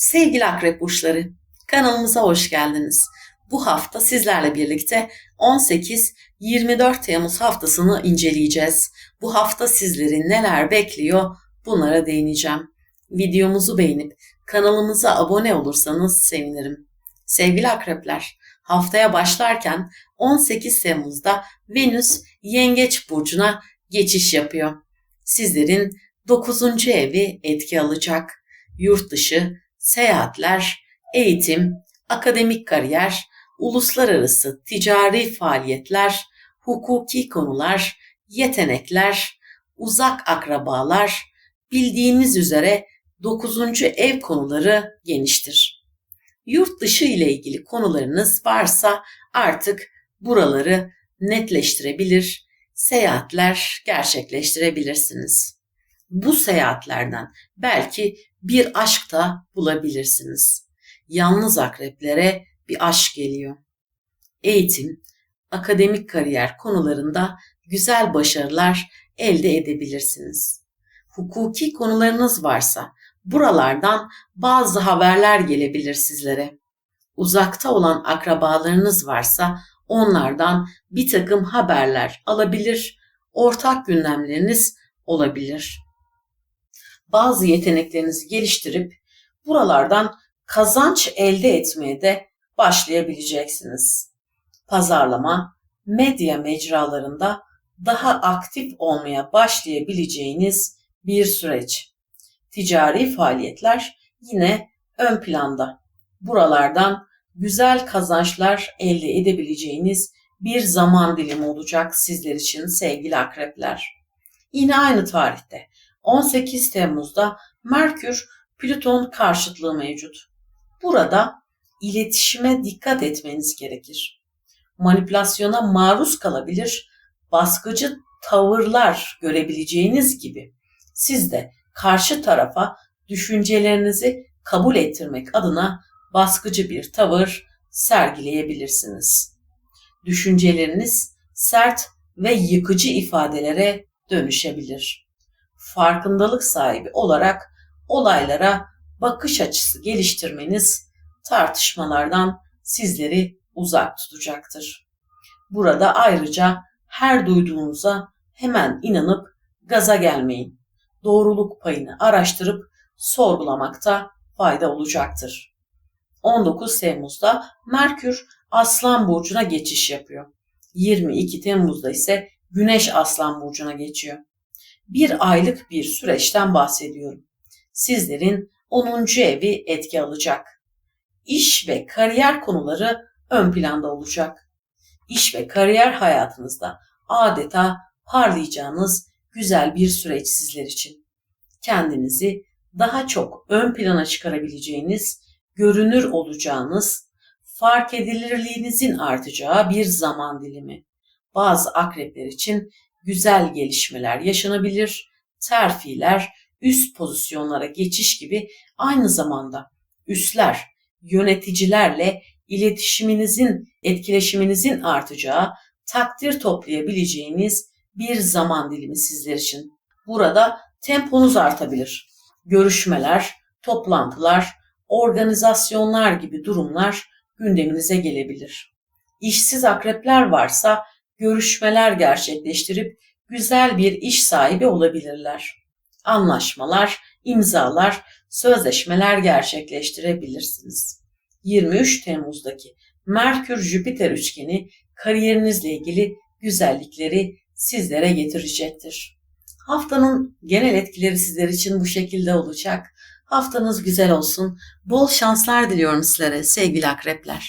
Sevgili akrep burçları, kanalımıza hoş geldiniz. Bu hafta sizlerle birlikte 18-24 Temmuz haftasını inceleyeceğiz. Bu hafta sizleri neler bekliyor bunlara değineceğim. Videomuzu beğenip kanalımıza abone olursanız sevinirim. Sevgili akrepler, haftaya başlarken 18 Temmuz'da Venüs Yengeç burcuna geçiş yapıyor. Sizlerin 9. evi etki alacak. Yurt dışı, seyahatler, eğitim, akademik kariyer, uluslararası ticari faaliyetler, hukuki konular, yetenekler, uzak akrabalar, bildiğiniz üzere 9. ev konuları geniştir. Yurt dışı ile ilgili konularınız varsa artık buraları netleştirebilir, seyahatler gerçekleştirebilirsiniz. Bu seyahatlerden belki bir aşk da bulabilirsiniz. Yalnız akreplere bir aşk geliyor. Eğitim, akademik kariyer konularında güzel başarılar elde edebilirsiniz. Hukuki konularınız varsa buralardan bazı haberler gelebilir sizlere. Uzakta olan akrabalarınız varsa onlardan bir takım haberler alabilir, ortak gündemleriniz olabilir bazı yeteneklerinizi geliştirip buralardan kazanç elde etmeye de başlayabileceksiniz. Pazarlama, medya mecralarında daha aktif olmaya başlayabileceğiniz bir süreç. Ticari faaliyetler yine ön planda. Buralardan güzel kazançlar elde edebileceğiniz bir zaman dilimi olacak sizler için sevgili akrepler. Yine aynı tarihte 18 Temmuz'da Merkür Plüton karşıtlığı mevcut. Burada iletişime dikkat etmeniz gerekir. Manipülasyona maruz kalabilir, baskıcı tavırlar görebileceğiniz gibi siz de karşı tarafa düşüncelerinizi kabul ettirmek adına baskıcı bir tavır sergileyebilirsiniz. Düşünceleriniz sert ve yıkıcı ifadelere dönüşebilir farkındalık sahibi olarak olaylara bakış açısı geliştirmeniz tartışmalardan sizleri uzak tutacaktır. Burada ayrıca her duyduğunuza hemen inanıp gaza gelmeyin. Doğruluk payını araştırıp sorgulamakta fayda olacaktır. 19 Temmuz'da Merkür Aslan burcuna geçiş yapıyor. 22 Temmuz'da ise Güneş Aslan burcuna geçiyor bir aylık bir süreçten bahsediyorum. Sizlerin 10. evi etki alacak. İş ve kariyer konuları ön planda olacak. İş ve kariyer hayatınızda adeta parlayacağınız güzel bir süreç sizler için. Kendinizi daha çok ön plana çıkarabileceğiniz, görünür olacağınız, fark edilirliğinizin artacağı bir zaman dilimi. Bazı akrepler için güzel gelişmeler yaşanabilir, terfiler, üst pozisyonlara geçiş gibi aynı zamanda üstler, yöneticilerle iletişiminizin, etkileşiminizin artacağı, takdir toplayabileceğiniz bir zaman dilimi sizler için. Burada temponuz artabilir. Görüşmeler, toplantılar, organizasyonlar gibi durumlar gündeminize gelebilir. İşsiz akrepler varsa görüşmeler gerçekleştirip güzel bir iş sahibi olabilirler. Anlaşmalar, imzalar, sözleşmeler gerçekleştirebilirsiniz. 23 Temmuz'daki Merkür-Jüpiter üçgeni kariyerinizle ilgili güzellikleri sizlere getirecektir. Haftanın genel etkileri sizler için bu şekilde olacak. Haftanız güzel olsun. Bol şanslar diliyorum sizlere sevgili akrepler.